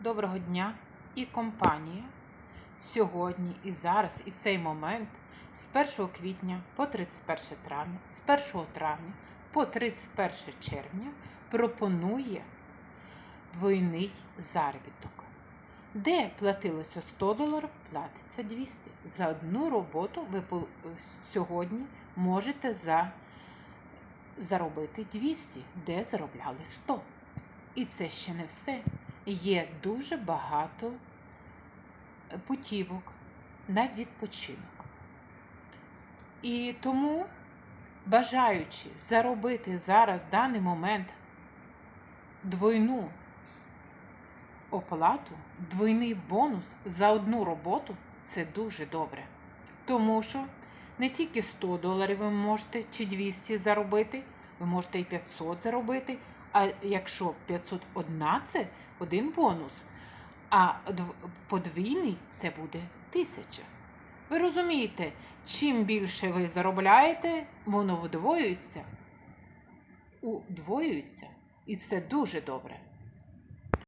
Доброго дня і компанія. Сьогодні і зараз, і в цей момент з 1 квітня по 31 травня, з 1 травня по 31 червня пропонує двойний заробіток. Де платилося 100 доларів, платиться 200. За одну роботу ви сьогодні можете за, заробити 200, де заробляли 100. І це ще не все. Є дуже багато е, путівок на відпочинок. І тому, бажаючи заробити зараз в даний момент двойну оплату, двойний бонус за одну роботу, це дуже добре. Тому що не тільки 100 доларів ви можете чи 200 заробити, ви можете і 500 заробити, а якщо 501 це один бонус, а подвійний це буде 1000. Ви розумієте, чим більше ви заробляєте, воно вдвоюється, удвоюється, і це дуже добре.